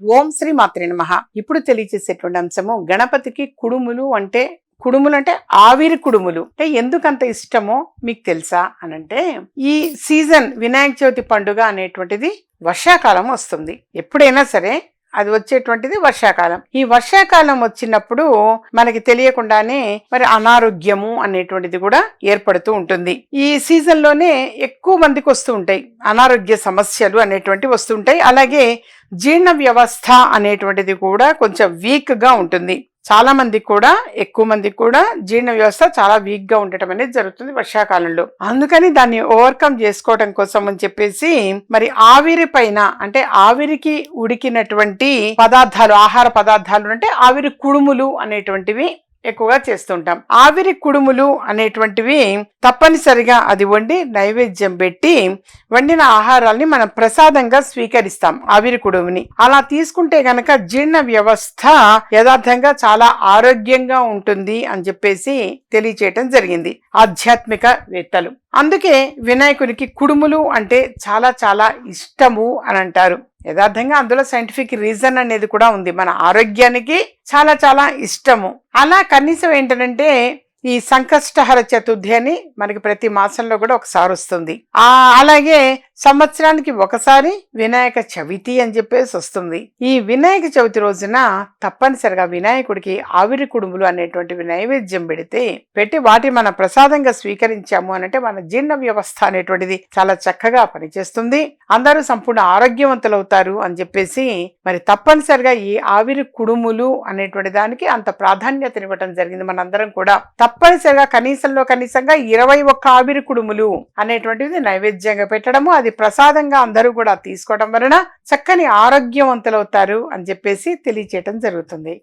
ఓం శ్రీ మాత్రే నమ. ఇప్పుడు తెలియజేసేటువంటి అంశము గణపతికి కుడుములు అంటే కుడుములు అంటే ఆవిరి కుడుములు. అంటే ఎందుకంత ఇష్టమో మీకు తెలుసా అనంటే ఈ సీజన్ వినాయక చవితి పండుగ అనేటువంటిది వర్షాకాలం వస్తుంది. ఎప్పుడైనా సరే అది వచ్చేటువంటిది వర్షాకాలం. ఈ వర్షాకాలం వచ్చినప్పుడు మనకి తెలియకుండానే మరి అనారోగ్యము అనేటువంటిది కూడా ఏర్పడుతూ ఉంటుంది. ఈ సీజన్లోనే ఎక్కువ మందికి వస్తూ ఉంటాయి. అనారోగ్య సమస్యలు అనేటువంటివి వస్తుంటాయి అలాగే జీర్ణ వ్యవస్థ అనేటువంటిది కూడా కొంచెం వీక్గా ఉంటుంది. చాలా మందికి కూడా ఎక్కువ మందికి కూడా జీర్ణ వ్యవస్థ చాలా వీక్గా ఉండటం అనేది జరుగుతుంది వర్షాకాలంలో. అందుకని దాన్ని ఓవర్కమ్ చేసుకోవడం కోసం అని చెప్పేసి మరి ఆవిరి పైన అంటే ఆవిరికి ఉడికినటువంటి పదార్థాలు ఆహార పదార్థాలు అంటే ఆవిరి కుడుములు అనేటువంటివి ఎక్కువగా చేస్తుంటాం. ఆవిరి కుడుములు అనేటువంటివి తప్పనిసరిగా అది వండి నైవేద్యం పెట్టి వండిన ఆహారాల్ని మనం ప్రసాదంగా స్వీకరిస్తాం ఆవిరి కుడుముని. అలా తీసుకుంటే గనక జీర్ణ వ్యవస్థ యథార్థంగా చాలా ఆరోగ్యంగా ఉంటుంది అని చెప్పేసి తెలియచేయటం జరిగింది. ఆధ్యాత్మిక వేత్తలు అందుకే వినాయకునికి కుడుములు అంటే చాలా చాలా ఇష్టము అని అంటారు. యథార్థంగా అందులో సైంటిఫిక్ రీజన్ అనేది కూడా ఉంది. మన ఆరోగ్యానికి చాలా చాలా ఇష్టము. అలా కనీసం ఏంటంటే ఈ సంకష్టహర చతుర్థి అని మనకి ప్రతి మాసంలో కూడా ఒకసారి వస్తుంది. ఆ అలాగే సంవత్సరానికి ఒకసారి వినాయక చవితి అని చెప్పేసి వస్తుంది. ఈ వినాయక చవితి రోజున తప్పనిసరిగా వినాయకుడికి ఆవిరి కుడుములు అనేటువంటి నైవేద్యం పెడితే పెట్టి వాటి మన ప్రసాదంగా స్వీకరించాము అనంటే మన జీర్ణ వ్యవస్థ అనేటువంటిది చాలా చక్కగా పనిచేస్తుంది. అందరూ సంపూర్ణ ఆరోగ్యవంతులవుతారు అని చెప్పేసి మరి తప్పనిసరిగా ఈ ఆవిరి కుడుములు అనేటువంటి దానికి అంత ప్రాధాన్యతనివ్వటం జరిగింది మనందరం కూడా. తప్పనిసరిగా కనీసంలో కనీసంగా ఇరవై ఒక్క ఆవిరి కుడుములు అనేటువంటిది నైవేద్యంగా పెట్టడము. అది ప్రసాదంగా అందరూ కూడా తీసుకోవడం వలన చక్కని ఆరోగ్యవంతులవుతారు అని చెప్పేసి తెలియచేయటం జరుగుతుంది.